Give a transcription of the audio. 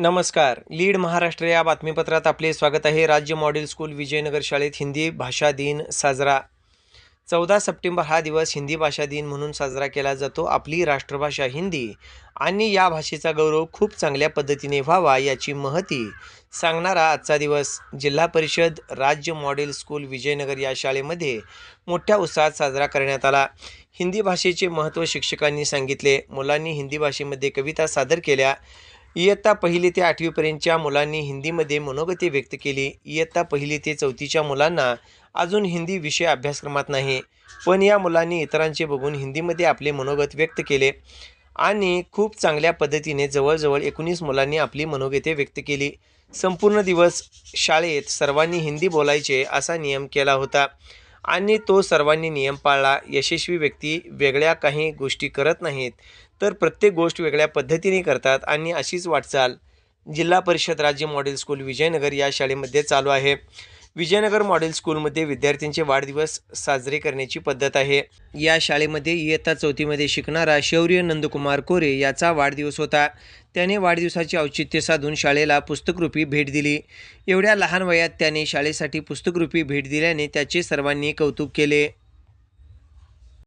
नमस्कार. लीड महाराष्ट्र या बातमीपत्रात आपले स्वागत आहे. राज्य मॉडेल स्कूल विजयनगर शाळेत हिंदी भाषा दिन साजरा. चौदा सप्टेंबर हा दिवस हिंदी भाषा दिन म्हणून साजरा केला जातो. आपली राष्ट्रभाषा हिंदी आणि या भाषेचा गौरव खूप चांगल्या पद्धतीने व्हावा याची महती सांगणारा आजचा दिवस. जिल्हा परिषद राज्य मॉडेल स्कूल विजयनगर या शाळेमध्ये मोठ्या उत्साहात साजरा करण्यात आला. हिंदी भाषेचे महत्त्व शिक्षकांनी सांगितले. मुलांनी हिंदी भाषेमध्ये कविता सादर केल्या. इयत्ता पहिली ते आठवीपर्यंतच्या मुलांनी हिंदीमध्ये मनोगती व्यक्त केली. इयत्ता पहिली ते चौथीच्या मुलांना अजून हिंदी विषय अभ्यासक्रमात नाही पण या मुलांनी इतरांचे बघून हिंदीमध्ये आपले मनोगत व्यक्त केले आणि खूप चांगल्या पद्धतीने जवळजवळ एकोणीस मुलांनी आपली मनोगते व्यक्त केली. संपूर्ण दिवस शाळेत सर्वांनी हिंदी बोलायचे असा नियम केला होता. आणि तो सर्वांनी नियम पाळला. यशस्वी व्यक्ती वेगळ्या काही गोष्टी करत नाहीत तर प्रत्येक गोष्ट वेगळ्या पद्धतीने करतात आणि अशीच वाटचाल जिल्हा परिषद राज्य मॉडेल स्कूल विजयनगर या शाळेमध्ये चालू आहे. विजयनगर मॉडेल स्कूलमध्ये विद्यार्थ्यांचे वाढदिवस साजरे करण्याची पद्धत आहे. या शाळेमध्ये इयत्ता चौथीमध्ये शिकणारा शौर्य नंदकुमार कोरे याचा वाढदिवस होता. त्याने वाढदिवसाचे औचित्य साधून शाळेला पुस्तकरूपी भेट दिली. एवढ्या लहान वयात त्याने शाळेसाठी पुस्तकरूपी भेट दिल्याने त्याचे सर्वांनी कौतुक केले.